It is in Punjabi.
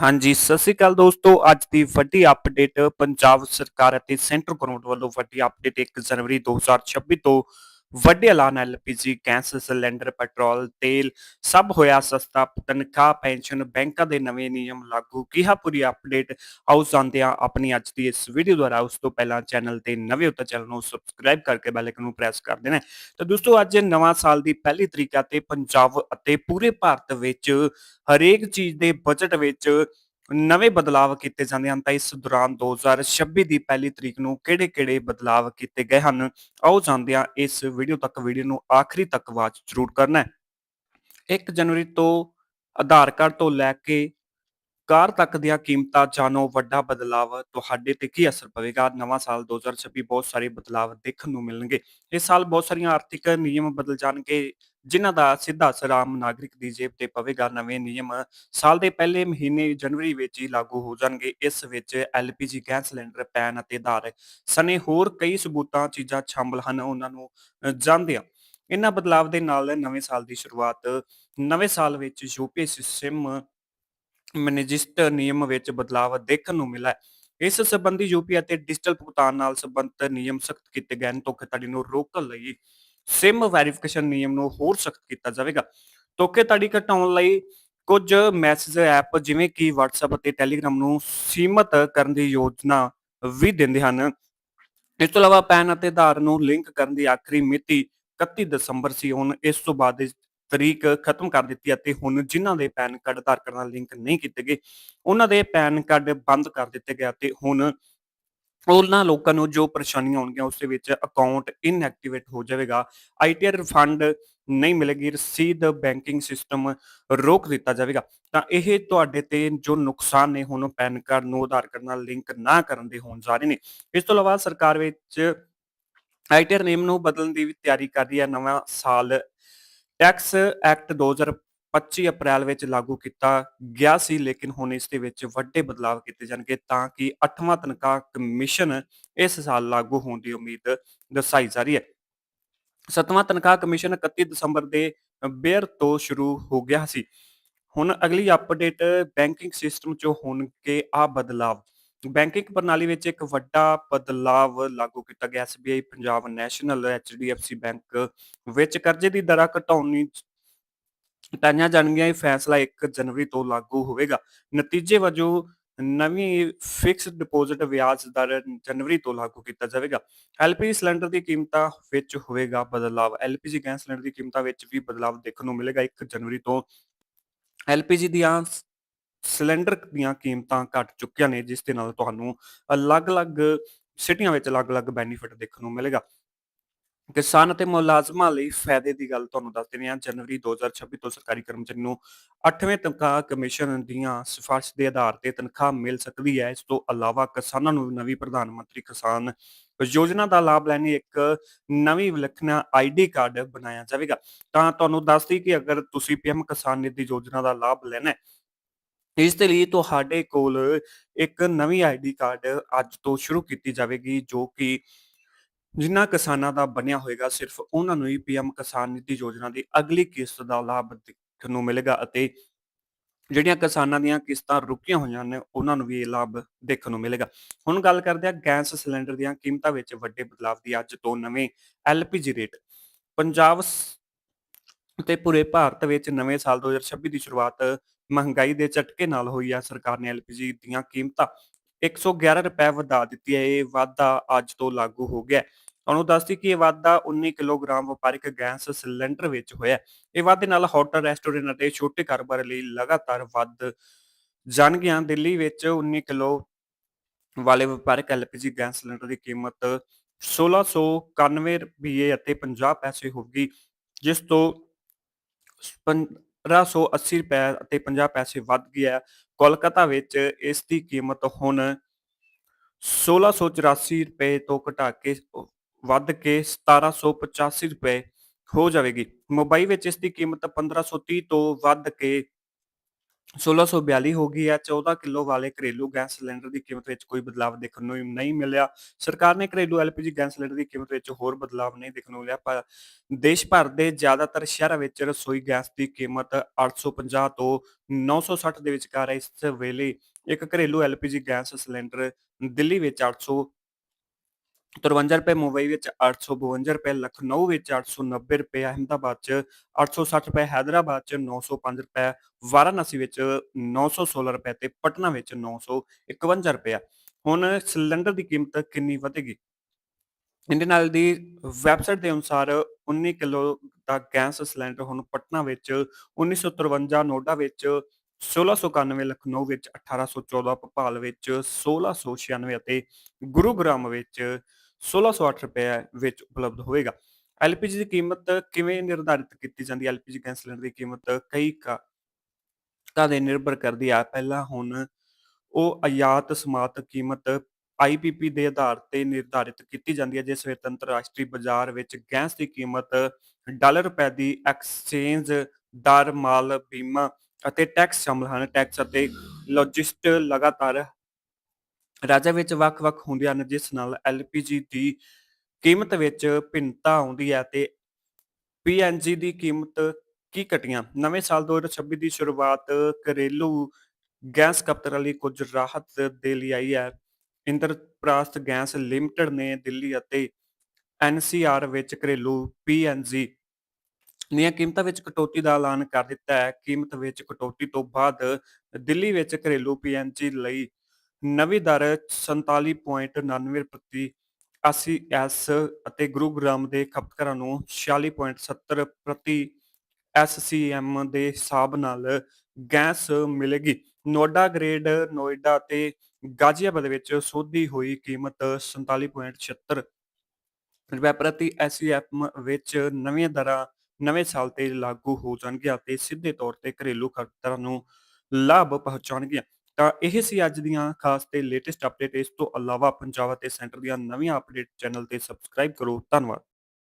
ਹਾਂਜੀ, ਸਤਿ ਸ੍ਰੀ ਅਕਾਲ ਦੋਸਤੋ। ਅੱਜ ਦੀ ਵੱਡੀ ਅਪਡੇਟ ਪੰਜਾਬ ਸਰਕਾਰ ਅਤੇ ਸੈਂਟਰ ਗਵਰਨਮੈਂਟ ਵੱਲੋਂ ਵੱਡੀ ਅਪਡੇਟ 1 ਜਨਵਰੀ 2026 ਤੋਂ ਵੱਡੇ ਐਲਾਨ ਐਲਪੀਜੀ ਗੈਸ ਸਿਲੰਡਰ, ਪੈਟਰੋਲ, ਤੇਲ, ਸਭ ਹੋਇਆ ਸਸਤਾ, ਤਨਖਾਹ, ਪੈਨਸ਼ਨ, ਬੈਂਕਾਂ ਦੇ ਨਵੇਂ ਨਿਯਮ ਲਾਗੂ। ਕਿਹਾ ਪੂਰੀ ਅਪਡੇਟ? ਆਓ ਜਾਣਦੇ ਹਾਂ ਆਪਣੀ ਅੱਜ ਦੀ ਇਸ ਵੀਡੀਓ ਦੁਆਰਾ। ਉਸ ਤੋਂ ਪਹਿਲਾਂ ਚੈਨਲ ਤੇ ਨਵੇਂ ਹੋ ਤਾਂ ਚੈਨਲ ਨੂੰ ਸਬਸਕ੍ਰਾਈਬ ਕਰਕੇ ਬੈਲ ਆਈਕਨ ਨੂੰ ਪ੍ਰੈਸ ਕਰ ਦੇਣਾ ਤਾਂ ਦੋਸਤੋ, ਅੱਜ ਨਵਾਂ ਸਾਲ ਦੀ ਪਹਿਲੀ ਤਰੀਕ ਤੇ ਪੰਜਾਬ ਅਤੇ ਪੂਰੇ ਭਾਰਤ ਵਿੱਚ ਹਰੇਕ ਚੀਜ਼ ਦੇ ਬਜਟ ਵਿੱਚ ਨਵੇਂ ਬਦਲਾਵ ਕੀਤੇ ਜਾਂਦੇ ਹਨ, ਤਾਂ ਇਸ ਦੌਰਾਨ 2026 ਦੀ ਪਹਿਲੀ ਤਰੀਕ ਨੂੰ ਕਿਹੜੇ-ਕਿਹੜੇ ਬਦਲਾਵ ਕੀਤੇ ਗਏ ਹਨ? ਆਓ ਜਾਣਦੇ ਹਾਂ, ਇਸ ਵੀਡੀਓ ਤੱਕ, ਵੀਡੀਓ ਨੂੰ ਆਖਰੀ ਤੱਕ ਵਾਚ ਜ਼ਰੂਰ ਕਰਨਾ ਹੈ। 1 ਜਨਵਰੀ ਤੋਂ ਆਧਾਰ ਕਾਰਡ ਤੋਂ ਲੈ ਕੇ ਕਾਰ ਤੱਕ ਦੀਆਂ ਕੀਮਤਾਂ ਜਾਣੋ, ਵੱਡਾ ਬਦਲਾਵ ਤੁਹਾਡੇ ਤੇ ਕੀ ਅਸਰ ਪਵੇਗਾ? ਨਵਾਂ ਸਾਲ 2026 ਬਹੁਤ ਸਾਰੇ ਬਦਲਾਵ ਦੇਖਣ ਨੂੰ ਮਿਲਣਗੇ। ਇਸ ਸਾਲ ਬਹੁਤ ਸਾਰੀਆਂ ਆਰਥਿਕ ਨਿਯਮ ਬਦਲ ਜਾਣਗੇ। ਜਿਨ੍ਹਾਂ ਦਾ ਸਿੱਧਾ ਅਸਰ ਆਮ ਨਾਗਰਿਕ ਦੀ ਜੇਬ ਤੇ ਪਵੇਗਾ ਨਵੇਂ ਨਿਯਮ ਸਾਲ ਦੇ ਪਹਿਲੇ ਮਹੀਨੇ ਜਨਵਰੀ ਵਿੱਚ ਹੀ ਲਾਗੂ ਹੋ ਜਾਣਗੇ। ਇਸ ਵਿੱਚ ਐਲਪੀਜੀ ਗੈਸ ਸਿਲੰਡਰ ਪੈਨ ਅਤੇ ਆਧਾਰ ਸਨੇ ਹੋਰ ਕਈ ਸਬੂਤਾਂ ਚੀਜ਼ਾਂ ਸ਼ਾਮਲ ਹਨ ਉਹਨਾਂ ਨੂੰ ਅ, ਇਹਨਾਂ ਬਦਲਾਵ ਦੇ ਨਾਲ ਨਵੇਂ ਸਾਲ ਦੀ ਸ਼ੁਰੂਆਤ ਨਵੇਂ ਸਾਲ ਵਿੱਚ ਯੂਪੀਆਈ ਸਿਸਟਮ ਮੈਨੇਜਿਸਟ ਨਿਯਮ ਵਿੱਚ ਬਦਲਾਅ ਦੇਖਣ ਨੂੰ ਮਿਲਾ ਹੈ। ਇਸ ਸੰਬੰਧੀ ਯੂਪੀ ਅਤੇ ਡਿਜੀਟਲ ਭੁਗਤਾਨ ਨਾਲ ਸੰਬੰਧਿਤ ਨਿਯਮ ਸਖਤ ਕੀਤੇ ਗਏ ਹਨ। ਧੋਖੇਧੜੀ ਨੂੰ ਰੋਕਣ ਲਈ ਸਿਮ ਵੈਰੀਫਿਕੇਸ਼ਨ ਨਿਯਮ ਨੂੰ ਹੋਰ ਸਖਤ ਕੀਤਾ ਜਾਵੇਗਾ। ਧੋਖੇਧੜੀ ਘਟਾਉਣ ਲਈ ਕੁਝ ਮੈਸੇਜ ਐਪ ਜਿਵੇਂ ਕਿ WhatsApp ਅਤੇ Telegram ਨੂੰ ਸੀਮਤ ਕਰਨ ਦੀ ਯੋਜਨਾ ਵੀ ਦਿੰਦੇ ਹਨ। ਇਸ ਤੋਂ ਇਲਾਵਾ ਪੈਨ ਅਤੇ ਆਧਾਰ ਨੂੰ ਲਿੰਕ ਕਰਨ ਦੀ ਆਖਰੀ ਮਿਤੀ 31 ਦਸੰਬਰ ਸੀ। ਹੁਣ ਇਸ ਤੋਂ ਬਾਅਦ ਇਸ ਤਰੀਕ ਖਤਮ ਕਰ ਦਿੱਤੀ ਅਤੇ ਹੁਣ ਜਿਨ੍ਹਾਂ ਦੇ ਪੈਨ ਕਾਰਡ ਆਧਾਰ ਕਾਰਡ ਨਾਲ ਲਿੰਕ ਨਹੀਂ ਕੀਤੇ ਗਏ, ਉਹਨਾਂ ਦੇ ਪੈਨ ਕਾਰਡ ਬੰਦ ਕਰ ਦਿੱਤੇ ਗਏ ਤੇ ਹੁਣ ਉਹਨਾਂ ਲੋਕਾਂ ਨੂੰ ਜੋ ਪਰੇਸ਼ਾਨੀਆਂ ਹੋਣਗੀਆਂ, ਉਸ ਦੇ ਵਿੱਚ ਅਕਾਊਂਟ ਇਨਐਕਟੀਵੇਟ ਹੋ ਜਾਵੇਗਾ। ਆਈਟੀਆਰ ਰਿਫੰਡ ਨਹੀਂ ਮਿਲੇਗੀ, ਰਸੀਦ ਬੈਂਕਿੰਗ ਸਿਸਟਮ ਰੋਕ ਦਿੱਤਾ ਜਾਵੇਗਾ। ਤਾਂ ਇਹ ਤੁਹਾਡੇ ਤੇ ਜੋ ਨੁਕਸਾਨ ਨੇ, ਹੁਣ ਪੈਨ ਕਾਰਡ ਨੂੰ ਆਧਾਰ ਕਾਰਡ ਨਾਲ ਲਿੰਕ ਨਾ ਕਰਨ ਦੇ ਹੋਣ ਜਾ ਰਹੇ ਨੇ। ਇਸ ਤੋਂ ਇਲਾਵਾ ਸਰਕਾਰ ਵਿੱਚ ਆਈਟੀਆਰ ਨੇਮ ਨੂੰ ਬਦਲਣ ਦੀ ਵੀ ਤਿਆਰੀ ਕਰ ਰਹੀ ਹੈ। ਨਵਾਂ ਸਾਲ ਟੈਕਸ ਐਕਟ 2025 ਅਪ੍ਰੈਲ ਵਿੱਚ ਲਾਗੂ ਕੀਤਾ ਗਿਆ ਸੀ, ਲੇਕਿਨ ਹੁਣ ਇਸ ਦੇ ਵਿੱਚ ਵੱਡੇ ਬਦਲਾਅ ਕੀਤੇ ਜਾਣਗੇ ਤਾਂ ਕਿ 8ਵਾਂ ਤਨਖਾਹ ਕਮਿਸ਼ਨ ਇਸ ਸਾਲ ਲਾਗੂ ਹੋਣ ਦੀ ਉਮੀਦ ਦਰਸਾਈ ਜਾ ਰਹੀ ਹੈ। 7ਵਾਂ ਤਨਖਾਹ ਕਮਿਸ਼ਨ 31 ਦਸੰਬਰ ਦੇ ਬੇਅਰ ਤੋਂ ਸ਼ੁਰੂ ਹੋ ਗਿਆ ਸੀ। ਹੁਣ ਅਗਲੀ ਅਪਡੇਟ ਬੈਂਕਿੰਗ ਸਿਸਟਮ 'ਚ ਹੋਣਗੇ ਆ ਬਦਲਾਵ। ਬੈਂਕਿੰਗ ਪ੍ਰਣਾਲੀ ਵਿੱਚ ਇੱਕ ਵੱਡਾ ਬਦਲਾਵ ਲਾਗੂ ਕੀਤਾ ਗਿਆ। SBI Punjab national HDFC bank ਵਿੱਚ ਕਰਜ਼ੇ ਦੀ ਦਰਾਂ ਘਟਾਉਣੀ ਟਾਈਆਂ ਜਾਣਗੀਆਂ, ਇਹ ਫੈਸਲਾ 1 ਜਨਵਰੀ ਤੋਂ ਲਾਗੂ ਹੋਵੇਗਾ। ਨਤੀਜੇ ਵਜੋਂ ਨਵੀਂ ਫਿਕਸਡ ਡਿਪੋਜ਼ਿਟ ਵਿਆਜ ਦਰ ਜਨਵਰੀ ਤੋਂ ਲਾਗੂ ਕੀਤਾ ਜਾਵੇਗਾ। ਐਲਪੀਜੀ ਸਿਲੰਡਰ ਦੀ ਕੀਮਤਾਂ ਵਿੱਚ ਹੋਵੇਗਾ ਬਦਲਾਵ। ਐਲਪੀਜੀ ਗੈਸ ਸਿਲੰਡਰ ਦੀ ਕੀਮਤਾਂ ਵਿੱਚ ਵੀ ਬਦਲਾਵ ਦੇਖਣ ਨੂੰ ਮਿਲੇਗਾ 1 ਜਨਵਰੀ ਤੋਂ। ਐਲਪੀਜੀ ਦੀਆਂ ਸਿਲੰਡਰ ਦੀਆਂ ਕੀਮਤਾਂ ਘਟ ਚੁੱਕੀਆਂ ਨੇ, ਜਿਸ ਦੇ ਨਾਲ ਤੁਹਾਨੂੰ ਅਲੱਗ-ਅਲੱਗ ਸਿਟੀਆਂ ਵਿੱਚ ਅਲੱਗ-ਅਲੱਗ ਬੈਨੀਫਿਟ ਦੇਖਣ ਨੂੰ ਮਿਲੇਗਾ। ਕਿਸਾਨ ਅਤੇ ਮੁਲਾਜ਼ਮਾਂ ਲਈ ਫਾਇਦੇ ਦੀ ਗੱਲ ਤੁਹਾਨੂੰ ਦੱਸ ਦਿੰਦੇ ਹਾਂ। ਜਨਵਰੀ 2026 ਤੋਂ ਸਰਕਾਰੀ ਕਰਮਚਾਰੀ ਨੂੰ 8ਵੇਂ ਤਨਖਾਹ ਕਮਿਸ਼ਨ ਦੀਆਂ ਸਿਫਾਰਿਸ਼ ਦੇ ਆਧਾਰ ਤੇ ਤਨਖਾਹ ਮਿਲ ਸਕਦੀ ਹੈ। ਇਸ ਤੋਂ ਇਲਾਵਾ ਕਿਸਾਨਾਂ ਨੂੰ ਨਵੀਂ ਪ੍ਰਧਾਨ ਮੰਤਰੀ ਕਿਸਾਨ ਯੋਜਨਾ ਦਾ ਲਾਭ ਲੈਣ ਲਈ ਇੱਕ ਨਵੀਂ ਵਿਲੱਖਣਾ ਆਈਡੀ ਕਾਰਡ ਬਣਾਇਆ ਜਾਵੇਗਾ। ਤਾਂ ਤੁਹਾਨੂੰ ਦੱਸਦੀ ਕਿ ਅਗਰ ਤੁਸੀਂ ਪੀਐਮ ਕਿਸਾਨ ਨਿਧੀ ਯੋਜਨਾ ਦਾ ਲਾਭ ਲੈਣਾ ਹੈ, ਇਸ ਦੇ ਲਈ ਤੁਹਾਡੇ ਕੋਲ ਇੱਕ ਨਵੀਂ ਆਈਡੀ ਕਾਰਡ ਅੱਜ ਤੋਂ ਸ਼ੁਰੂ ਕੀਤੀ ਜਾਵੇਗੀ, ਜੋ ਕਿ ਜਿਨ੍ਹਾਂ ਕਿਸਾਨਾਂ ਦਾ ਬਣਿਆ ਹੋਏਗਾ, ਸਿਰਫ ਉਹਨਾਂ ਨੂੰ ਹੀ ਪੀਐਮ ਕਿਸਾਨ ਨਿਧੀ ਯੋਜਨਾ ਦੀ ਅਗਲੀ ਕਿਸ਼ਤ ਦਾ ਲਾਭ ਦੇਖਣ ਨੂੰ ਮਿਲੇਗਾ ਅਤੇ ਜਿਹੜੀਆਂ ਕਿਸਾਨਾਂ ਦੀਆਂ ਕਿਸ਼ਤਾਂ ਰੁਕੀਆਂ ਹੋਈਆਂ ਨੇ, ਉਹਨਾਂ ਨੂੰ ਵੀ ਇਹ ਲਾਭ ਦੇਖਣ ਨੂੰ ਮਿਲੇਗਾ। ਹੁਣ ਗੱਲ ਕਰਦੇ ਹਾਂ ਗੈਸ ਸਿਲੰਡਰ ਦੀਆਂ ਕੀਮਤਾਂ ਵਿੱਚ ਵੱਡੇ ਬਦਲਾਵ ਦੀ, ਅੱਜ ਤੋਂ ਨਵੇਂ ਐਲਪੀਜੀ ਰੇਟ। ਪੰਜਾਬ ਤੇ ਪੂਰੇ ਭਾਰਤ ਵਿੱਚ ਨਵੇਂ ਸਾਲ 2026 ਦੀ ਸ਼ੁਰੂਆਤ ਮਹਿੰਗਾਈ ਦੇ ਝਟਕੇ ਨਾਲ ਹੋਈ ਹੈ ਸਰਕਾਰ ਨੇ ਐਲਪੀਜੀ ਦੀਆਂ ਕੀਮਤਾਂ 111 ਰੁਪਏ ਵਧਾ ਦਿੱਤੀ ਹੈ। ਇਹ ਵਾਧਾ ਅੱਜ ਤੋਂ ਲਾਗੂ ਹੋ ਗਿਆ ਤੁਹਾਨੂੰ ਦੱਸਦੀ ਕਿ ਇਹ ਵਾਧਾ 19 ਕਿਲੋਗ੍ਰਾਮ ਵਪਾਰਿਕ ਗੈਸ ਸਿਲੰਡਰ ਵਿੱਚ ਹੋਇਆ ਇਹ ਵਾਧੇ ਨਾਲ ਹੋਟਲ, ਰੈਸਟੋਰੈਂਟ ਅਤੇ ਛੋਟੇ ਕਾਰੋਬਾਰ ਲਈ ਲਗਾਤਾਰ ਵੱਧ ਜਾਣਗੀਆਂ। ਦਿੱਲੀ ਵਿੱਚ 19 ਕਿਲੋ ਵਾਲੇ ਵਪਾਰਿਕ ਐਲਪੀਜੀ ਗੈਸ ਸਿਲੰਡਰ ਦੀ ਕੀਮਤ 1691 ਰੁਪਏ ਅਤੇ 50 ਪੈਸੇ ਹੋਵੇਗੀ ਜਿਸ ਤੋਂ 1580 ਰੁਪਏ ਅਤੇ 50 ਪੈਸੇ ਵੱਧ ਗਿਆ ਹੈ। ਕੋਲਕਾਤਾ ਵਿੱਚ ਇਸ ਦੀ ਕੀਮਤ ਹੁਣ 1684 ਰੁਪਏ ਤੋਂ ਘਟਾ ਕੇ, ਵੱਧ ਕੇ 1785 ਰੁਪਏ ਹੋ ਜਾਵੇਗੀ ਮੁੰਬਈ ਵਿੱਚ ਇਸ ਦੀ ਕੀਮਤ 1530 ਤੋਂ ਵੱਧ ਕੇ 1642 ਹੋ ਗਈ ਹੈ 14 ਕਿਲੋ ਵਾਲੇ ਘਰੇਲੂ ਗੈਸ ਸਿਲੰਡਰ ਦੀ ਕੀਮਤ ਵਿੱਚ ਕੋਈ ਬਦਲਾਅ ਦੇਖਣ ਨੂੰ ਨਹੀਂ ਮਿਲਿਆ। ਸਰਕਾਰ ਨੇ ਘਰੇਲੂ ਐਲਪੀਜੀ ਗੈਸ ਸਿਲੰਡਰ ਦੀ ਕੀਮਤ ਵਿੱਚ ਹੋਰ ਬਦਲਾਅ ਨਹੀਂ ਦੇਖਣ ਨੂੰ ਮਿਲਿਆ ਪਰ ਦੇਸ਼ ਭਰ ਦੇ ਜ਼ਿਆਦਾਤਰ ਸ਼ਹਿਰਾਂ ਵਿੱਚ ਰਸੋਈ ਗੈਸ ਦੀ ਕੀਮਤ 850 ਤੋਂ 960 ਦੇ ਵਿਚਕਾਰ ਹੈ। ਇਸ ਵੇਲੇ ਇੱਕ ਘਰੇਲੂ ਐਲਪੀਜੀ ਗੈਸ ਸਿਲੰਡਰ ਦਿੱਲੀ ਵਿੱਚ 800 53 ਰੁਪਏ ਮੁੰਬਈ ਵਿੱਚ 852 ਰੁਪਏ, ਲਖਨਊ ਵਿੱਚ 890 ਰੁਪਏ, ਅਹਿਮਦਾਬਾਦ ਚ 860 ਰੁਪਏ, ਹੈਦਰਾਬਾਦ ਚ 905 ਰੁਪਏ, ਵਾਰਾਣਸੀ ਵਿੱਚ 916 ਰੁਪਏ ਤੇ ਪਟਨਾ ਵਿੱਚ 951 ਰੁਪਏ। ਹੁਣ ਸਿਲੰਡਰ ਦੀ ਕੀਮਤ ਕਿੰਨੀ ਵਧੇਗੀ? ਇੰਡੀਅਨ ਆਇਲ ਦੀ ਵੈਬਸਾਈਟ ਦੇ ਅਨੁਸਾਰ 19 ਕਿਲੋ ਦਾ ਗੈਸ ਸਿਲੰਡਰ ਹੁਣ ਪਟਨਾ ਵਿੱਚ 1953 ਨੋਡਾ ਵਿੱਚ 1691 ਲਖਨਊ ਵਿੱਚ 1814 ਭੋਪਾਲ ਵਿੱਚ 1696 ਅਤੇ ਗੁਰੂਗ੍ਰਾਮ ਵਿੱਚ 1608 ਰੁਪਏ ਵਿੱਚ ਉਪਲਬਧ ਹੋਵੇਗਾ। ਐਲਪੀਜੀ ਦੀ ਕੀਮਤ ਕਿਵੇਂ ਨਿਰਧਾਰਿਤ ਕੀਤੀ ਜਾਂਦੀ ਹੈ? ਐਲਪੀਜੀ ਗੈਸ ਸਿਲੰਡਰ ਦੀ ਕੀਮਤ ਕਈ ਕਾਰਕਾਂ ਦੇ ਨਿਰਭਰ ਕਰਦੀ ਹੈ। ਪਹਿਲਾ ਹੁਣ ਉਹ ਆਯਾਤ ਸਮਾਤ ਕੀਮਤ ਆਈਪੀਪੀ ਦੇ ਆਧਾਰ ਤੇ ਨਿਰਧਾਰਿਤ ਕੀਤੀ ਜਾਂਦੀ ਹੈ। ਜਿਸ ਵਿੱਚ ਅੰਤਰਰਾਸ਼ਟਰੀ ਬਾਜ਼ਾਰ ਵਿੱਚ ਗੈਸ ਦੀ ਕੀਮਤ ਡਾਲਰ ਰੁਪਏ ਦੀ ਐਕਸਚੇਂਜ, ਦਰ ਮਾਲ ਬੀਮਾ ਅਤੇ ਟੈਕਸ ਸ਼ਾਮਲ ਹਨ। ਟੈਕਸ ਅਤੇ ਲੌਜਿਸਟ ਲਗਾਤਾਰ ਰਾਜਾਂ ਵਿੱਚ ਵੱਖ-ਵੱਖ ਹੁੰਦੀਆਂ ਹਨ, ਜਿਸ ਨਾਲ ਐਲਪੀਜੀ ਦੀ ਕੀਮਤ ਵਿੱਚ ਭਿੰਨਤਾ ਆਉਂਦੀ ਹੈ ਤੇ ਪੀਐਨਜੀ ਦੀ ਕੀਮਤ ਕੀ ਘਟੀਆਂ? ਨਵੇਂ ਸਾਲ 2026 ਦੀ ਸ਼ੁਰੂਆਤ ਘਰੇਲੂ ਗੈਸ ਖਪਤਕਾਰਾਂ ਲਈ ਕੁਝ ਰਾਹਤ ਦੇ ਲਈ ਆਈ ਹੈ। ਇੰਦਰਪ੍ਰਸਥ ਗੈਸ ਲਿਮਟਿਡ ਨੇ ਦਿੱਲੀ ਅਤੇ ਐਨਸੀਆਰ ਵਿੱਚ ਘਰੇਲੂ ਪੀਐਨਜੀ ਦੀਆਂ ਕੀਮਤਾਂ ਵਿੱਚ ਕਟੌਤੀ ਦਾ ਐਲਾਨ ਕਰ ਦਿੱਤਾ ਹੈ। ਕੀਮਤ ਵਿੱਚ ਕਟੌਤੀ ਤੋਂ ਬਾਅਦ ਦਿੱਲੀ ਵਿੱਚ ਘਰੇਲੂ ਪੀਐਨਜੀ ਲਈ ਨਵੀਂ ਦਰ 47.99 ਪ੍ਰਤੀ 80 ਐਸ ਅਤੇ ਗੁਰੂਗ੍ਰਾਮ ਦੇ ਖਪਤਕਾਰਾਂ ਨੂੰ 46.70 ਪ੍ਰਤੀ ਐਸਸੀਐਮ ਦੇ ਹਿਸਾਬ ਨਾਲ ਗੈਸ ਮਿਲੇਗੀ। ਨੋਇਡਾ, ਗ੍ਰੇਡ ਨੋਇਡਾ ਅਤੇ ਗਾਜ਼ੀਆਬਾਦ ਵਿੱਚ ਸੋਧੀ ਹੋਈ ਕੀਮਤ 47.76 ਰੁਪਏ ਪ੍ਰਤੀ ਐਸਸੀਐਮ ਵਿੱਚ ਨਵੀਆਂ ਦਰਾਂ ਨਵੇਂ ਸਾਲ ਤੇ ਲਾਗੂ ਹੋ ਜਾਣਗੀਆਂ ਤੇ ਸਿੱਧੇ ਤੌਰ ਤੇ ਘਰੇਲੂ ਖਪਤਕਾਰਾਂ ਨੂੰ ਲਾਭ ਪਹੁੰਚਾਉਣਗੀਆਂ। ਤਾਂ ਇਹ ਸੀ ਅੱਜ ਦੀਆਂ ਖਾਸ ਤੇ ਲੇਟੈਸਟ ਅਪਡੇਟ। ਇਸ ਤੋਂ ਇਲਾਵਾ ਪੰਜਾਬ ਅਤੇ ਸੈਂਟਰ ਦੀਆਂ ਨਵੀਆਂ ਅਪਡੇਟ ਚੈਨਲ ਤੇ ਸਬਸਕ੍ਰਾਈਬ ਕਰੋ। ਧੰਨਵਾਦ।